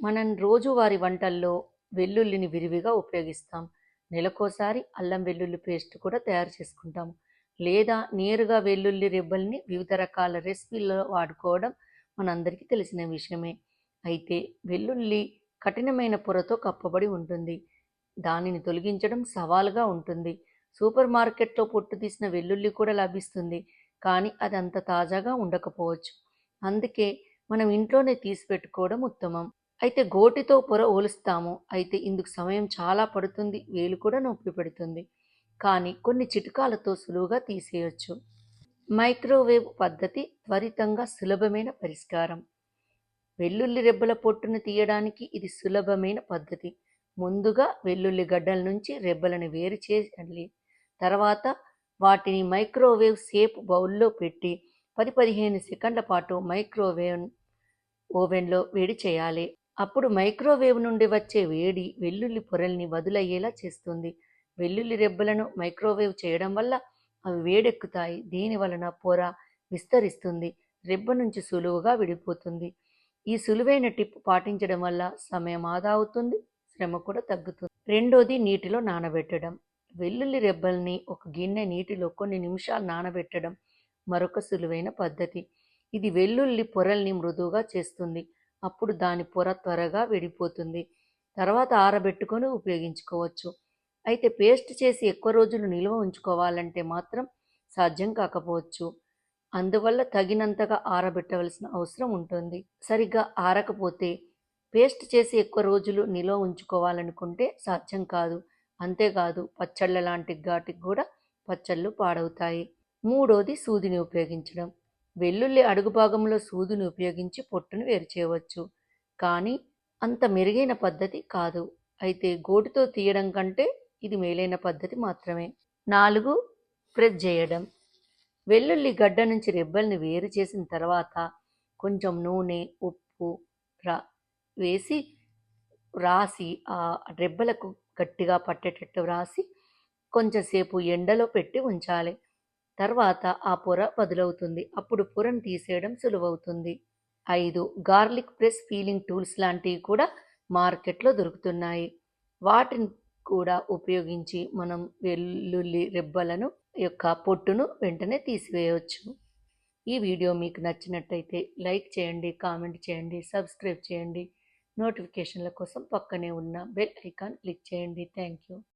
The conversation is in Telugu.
మనం రోజువారి వంటల్లో వెల్లుల్లిని విరివిగా ఉపయోగిస్తాం. నెలకోసారి అల్లం వెల్లుల్లి పేస్ట్ కూడా తయారు చేసుకుంటాం. లేదా నేరుగా వెల్లుల్లి రెబ్బల్ని వివిధ రకాల రెసిపీల్లో వాడుకోవడం మనందరికీ తెలిసిన విషయమే. అయితే వెల్లుల్లి కఠినమైన పొరతో కప్పబడి ఉంటుంది. దానిని తొలగించడం సవాలుగా ఉంటుంది. సూపర్ మార్కెట్లో పొట్టు తీసిన వెల్లుల్లి కూడా లభిస్తుంది. కానీ అది అంత తాజాగా ఉండకపోవచ్చు. అందుకే మనం ఇంట్లోనే తీసి పెట్టుకోవడం ఉత్తమం. అయితే గోటితో పొర ఓలుస్తాము. అయితే ఇందుకు సమయం చాలా పడుతుంది. వేలు కూడా నొప్పి పెడుతుంది. కానీ కొన్ని చిట్కాలతో సులువుగా తీసేయొచ్చు. మైక్రోవేవ్ పద్ధతి త్వరితంగా సులభమైన పరిష్కారం. వెల్లుల్లి రెబ్బల పొట్టును తీయడానికి ఇది సులభమైన పద్ధతి. ముందుగా వెల్లుల్లి గడ్డల నుంచి రెబ్బలను వేరు చేయాలి తర్వాత వాటిని మైక్రోవేవ్ సేప్ బౌల్లో పెట్టి పది పదిహేను సెకండ్ల పాటు మైక్రోవేవ్ ఓవెన్లో వేడి చేయాలి. అప్పుడు మైక్రోవేవ్ నుండి వచ్చే వేడి వెల్లుల్లి పొరల్ని వదులయ్యేలా చేస్తుంది. వెల్లుల్లి రెబ్బలను మైక్రోవేవ్ చేయడం వల్ల అవి వేడెక్కుతాయి. దీని వలన పొర విస్తరిస్తుంది. రెబ్బ నుంచి సులువుగా విడిపోతుంది. ఈ సులువైన టిప్ పాటించడం వల్ల సమయం ఆదా అవుతుంది శ్రమ కూడా తగ్గుతుంది. రెండోది నీటిలో నానబెట్టడం. వెల్లుల్లి రెబ్బల్ని ఒక గిన్నె నీటిలో కొన్ని నిమిషాలు నానబెట్టడం మరొక సులువైన పద్ధతి. ఇది వెల్లుల్లి పొరల్ని మృదువుగా చేస్తుంది. అప్పుడు దాని పొర త్వరగా విడిపోతుంది. తర్వాత ఆరబెట్టుకొని ఉపయోగించుకోవచ్చు. అయితే పేస్ట్ చేసి ఎక్కువ రోజులు నిల్వ ఉంచుకోవాలంటే మాత్రం సాధ్యం కాకపోవచ్చు. అందువల్ల తగినంతగా ఆరబెట్టవలసిన అవసరం ఉంటుంది. సరిగ్గా ఆరకపోతే పేస్ట్ చేసి ఎక్కువ రోజులు నిల్వ ఉంచుకోవాలనుకుంటే సాధ్యం కాదు. అంతేకాదు పచ్చళ్ళ లాంటి ఘాటికి కూడా పచ్చళ్ళు పాడవుతాయి. మూడోది సూదిని ఉపయోగించడం. వెల్లుల్లి అడుగు భాగంలో సూదుని ఉపయోగించి పొట్టును వేరు చేయవచ్చు. కానీ అంత మెరుగైన పద్ధతి కాదు. అయితే గోటితో తీయడం కంటే ఇది మేలైన పద్ధతి మాత్రమే. నాలుగు ప్రెస్ చేయడం. వెల్లుల్లి గడ్డ నుంచి రెబ్బల్ని వేరు చేసిన తర్వాత కొంచెం నూనె ఉప్పు రా వేసి రాసి ఆ రెబ్బలకు గట్టిగా పట్టేటట్టు రాసి కొంచెంసేపు ఎండలో పెట్టి ఉంచాలి. తర్వాత ఆ పొర బదులవుతుంది. అప్పుడు పొరను తీసేయడం సులువవుతుంది. ఐదు గార్లిక్ ప్రెస్ ఫీలింగ్ టూల్స్ లాంటివి కూడా మార్కెట్లో దొరుకుతున్నాయి. వాటిని కూడా ఉపయోగించి మనం వెల్లుల్లి రెబ్బలను యొక్క పొట్టును వెంటనే తీసివేయవచ్చు. ఈ వీడియో మీకు నచ్చినట్టయితే లైక్ చేయండి కామెంట్ చేయండి సబ్స్క్రైబ్ చేయండి. నోటిఫికేషన్ల కోసం పక్కనే ఉన్న బెల్ ఐకాన్ క్లిక్ చేయండి. Thank you.